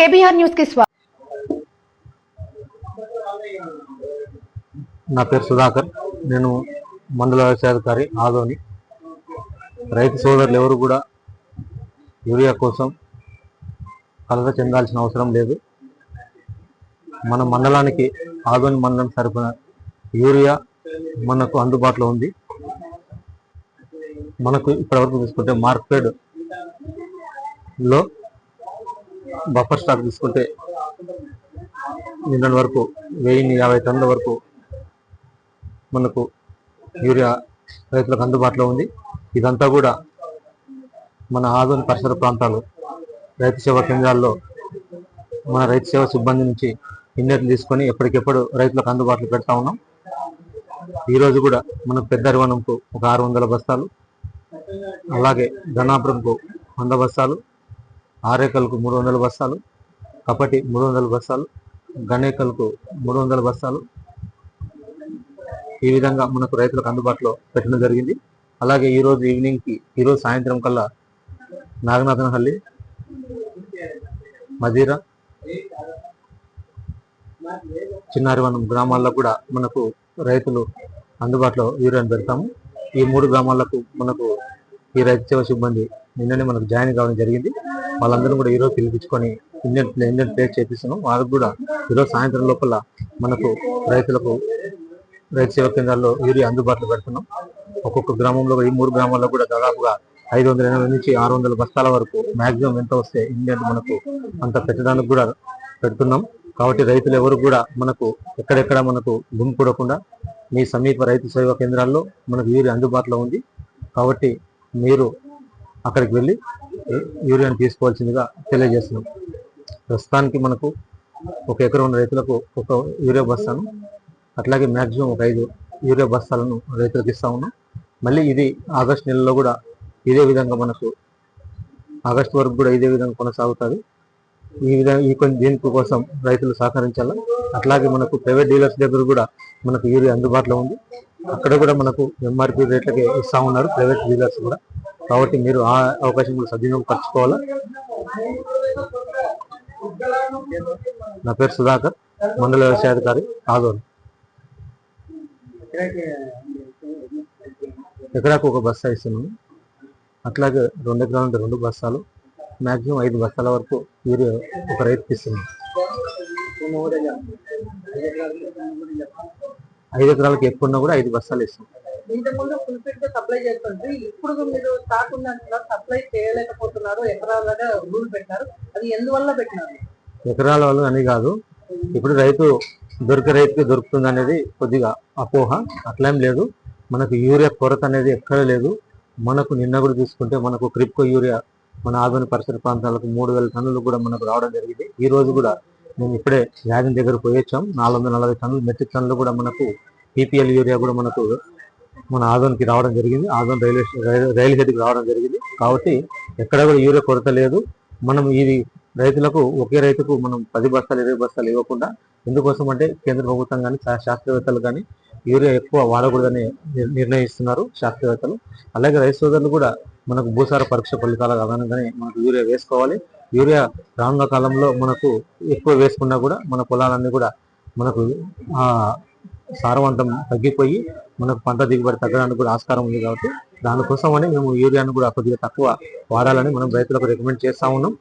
KBR న్యూస్కి స్వాగతం నా పేరు సుధాకర్. నేను మండల వ్యవసాయాధికారి ఆదోని. రైతు సోదరులు ఎవరు కూడా యూరియా కోసం కలత చెందాల్సిన అవసరం లేదు. మన మండలానికి ఆదోని మండలం సరిపడిన యూరియా మనకు అందుబాటులో ఉంది. మనకు ఇప్పటివరకు తీసుకుంటే మార్కెట్లో బఫర్ స్టాక్ తీసుకుంటే నిన్నటి వరకు వెయ్యిన్ని యాభై టన్నుల వరకు మనకు యూరియా రైతులకు అందుబాటులో ఉంది. ఇదంతా కూడా మన ఆదోని పరిసర ప్రాంతాలు రైతు సేవా కేంద్రాల్లో మన రైతు సేవ సిబ్బంది నుంచి ఇన్నెట్లు తీసుకొని ఎప్పటికెప్పుడు రైతులకు అందుబాటులో పెడతా ఉన్నాం. ఈరోజు కూడా మనకు పెద్ద అరివనంకు ఒక ఆరు వందల బస్తాలు అలాగే ధనాపురంకు వంద బస్తాలు ఆరేకలకు మూడు వందల బస్తాలు కపటి మూడు వందల బస్తాలు గణేకలకు మూడు వందల బస్తాలు ఈ విధంగా మనకు రైతులకు అందుబాటులో పెట్టడం జరిగింది. అలాగే ఈరోజు ఈవినింగ్కి ఈరోజు సాయంత్రం కల్లా నాగనాథనహల్లి మదీరా చిన్నారివనం గ్రామాల్లో కూడా మనకు రైతులు అందుబాటులో యూరియాను పెడతాము. ఈ మూడు గ్రామాలకు మనకు ఈ రైతు సేవ సిబ్బంది నిన్ననే మనకు జాయిన్ కావడం జరిగింది. వాళ్ళందరూ కూడా ఈరోజు పిలిపించుకొని ఇండియన్ ఇండియన్ ప్లేట్ చేపిస్తున్నాం. వాళ్ళకు కూడా ఈరోజు సాయంత్రం లోపల మనకు రైతులకు రైతు సేవా కేంద్రాల్లో యూరియా అందుబాటులో పెడుతున్నాం. ఒక్కొక్క గ్రామంలో ఈ మూడు గ్రామాల్లో కూడా దాదాపుగా ఐదు వందల ఎనభై నుంచి ఆరు వందల బస్తాల వరకు మాక్సిమం ఎంత వస్తే ఇండియన్ మనకు అంత పెట్టడానికి కూడా పెడుతున్నాం. కాబట్టి రైతులు ఎవరు కూడా మనకు ఎక్కడెక్కడ మనకు గుంపుడకుండా మీ సమీప రైతు సేవా కేంద్రాల్లో మనకు యూరియా అందుబాటులో ఉంది. కాబట్టి మీరు అక్కడికి వెళ్ళి యూరియాను తీసుకోవాల్సిందిగా తెలియజేస్తున్నాం. ప్రస్తుతానికి మనకు ఒక ఎకరం ఉన్న రైతులకు ఒక యూరియా బస్తాను అట్లాగే మ్యాక్సిమం ఒక ఐదు యూరియా బస్తాలను రైతులకు ఇస్తా ఉన్నాం. మళ్ళీ ఇది ఆగస్ట్ నెలలో కూడా ఇదే విధంగా మనకు ఆగస్ట్ వరకు కూడా ఇదే విధంగా కొనసాగుతుంది. ఈ విధంగా ఈ కొన్ని దీని కోసం రైతులు సహకరించాలి? అట్లాగే మనకు ప్రైవేట్ డీలర్స్ దగ్గర కూడా మనకు యూరియా అందుబాటులో ఉంది. అక్కడ కూడా మనకు ఎంఆర్పి రేట్లకే ఇస్తా ఉన్నారు ప్రైవేట్ డీలర్స్ కూడా. కాబట్టి మీరు ఆ అవకాశం కూడా సద్వినియోగం పరచుకోవాలా? నా పేరు సుధాకర్ మండల వ్యవసాయాధికారి ఆదోన్. ఎకరాకు ఒక బస్తా ఇస్తున్నాము అట్లాగే రెండు ఎకరాలు ఉంటే రెండు బస్తాలు మ్యాక్సిమం ఐదు బస్తాల వరకు యూరియా ఒక రైతుకి ఇస్తున్నాం ఐదు ఎకరాలకు ఎక్కువ ఉన్నా కూడా ఐదు బస్తాలు ఇస్తాం. ఇంతకుముందు ఫుల్ఫిల్గా సప్లై చేస్తుంటే ఇప్పుడు మీరు స్టాక్ ఉందంటున్నారు సప్లై చేయలేకపోతున్నారు. ఎకరాలుగా రూల్ పెట్టారు. అది ఎందువల్ల పెట్టినారు? ఎకరాల వల్ల అని కాదు. ఇప్పుడు రైతు దొరికే రైతుకి దొరుకుతుంది అనేది కొద్దిగా అపోహ. అట్లేం లేదు. మనకు యూరియా కొరత అనేది ఎక్కడ లేదు. మనకు నిన్న కూడా తీసుకుంటే మనకు క్రిప్కో యూరియా మన ఆధునిక పరిసర ప్రాంతాలకు మూడు వేల టన్నులు కూడా మనకు రావడం జరిగింది. ఈ రోజు కూడా మేము ఇప్పుడే యాగన్ దగ్గర పోయి వచ్చాం నాలుగు వందల నలభై టన్నులు మెట్రిక్ టన్నులు కూడా మనకు పీపీఎల్ యూరియా కూడా మనకు మన ఆదోన్కి రావడం జరిగింది. ఆదోన్ రైల్వే రైలు- రైలు హెడ్కి రావడం జరిగింది. కాబట్టి ఎక్కడ కూడా యూరియా కొరత లేదు. మనం ఇది రైతులకు ఒకే రైతుకు మనం పది బస్తాలు ఇరవై బస్తాలు ఇవ్వకుండా ఎందుకోసం అంటే కేంద్ర ప్రభుత్వం కానీ శాస్త్రవేత్తలు కానీ యూరియా ఎక్కువ వాడకూడదని నిర్ణయిస్తున్నారు శాస్త్రవేత్తలు. అలాగే రైతు సోదరులు కూడా మనకు భూసార పరీక్ష ఫలితాల ఆధారంగానే మనకు యూరియా వేసుకోవాలి. యూరియా రానున్న కాలంలో మనకు ఎక్కువ వేసుకున్నా కూడా మన పొలాలన్నీ కూడా మనకు సారవంతం తగ్గిపోయి మనకు పంట దిగుబడి తగ్గడానికి కూడా ఆస్కారం ఉంది కాబట్టి దానికోసమని మేము యూరియాను కూడా కొద్దిగా తక్కువ వాడాలని మనం రైతులకు రికమెండ్ చేస్తా ఉన్నాం.